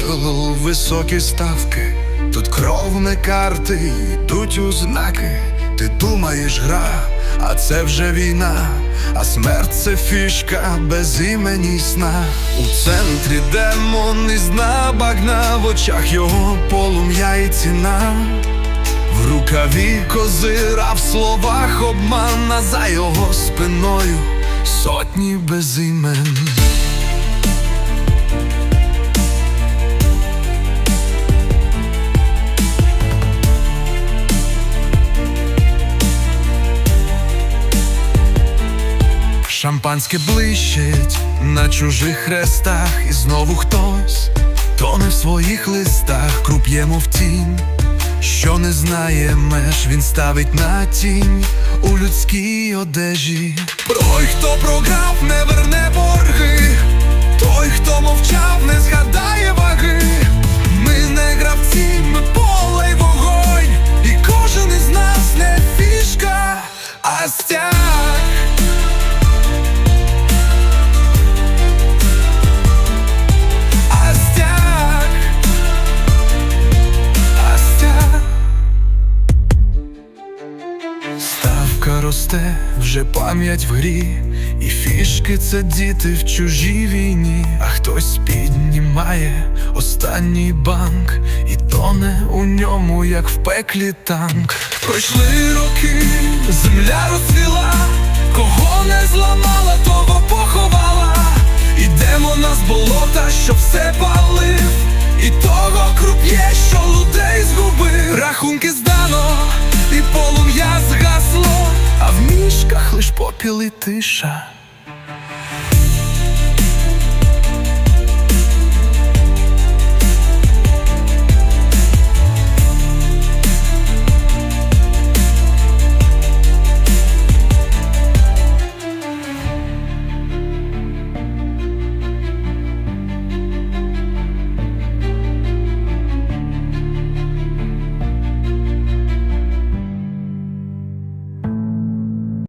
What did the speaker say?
правил високі ставки, тут кров не карти, йдуть узнаки. Ти думаєш гра, а це вже війна, а смерть це фішка без імені сна. У центрі демон із дна багна, в очах його полум'я і ціна. В рукаві козира, в словах обман, а за його спиною сотні без імен. Шампанське блищить на чужих хрестах, і знову хтось тоне в своїх листах, круп'ємо в тінь, що не знає меж, він ставить на тінь у людській одежі. Той, хто програв, не верне борги, той, хто мовчав, не згадає ваги. Ми не гравці, ми поле й вогонь, і кожен із нас не фішка, а стяг. Росте, вже пам'ять в грі, і фішки це діти в чужій війні, а хтось піднімає останній банк і тоне у ньому, як в пеклі танк. Пройшли роки, земля розцвіла, кого не зламала, того поховала. Ідемо на з болота, що все палив, попіл і тиша.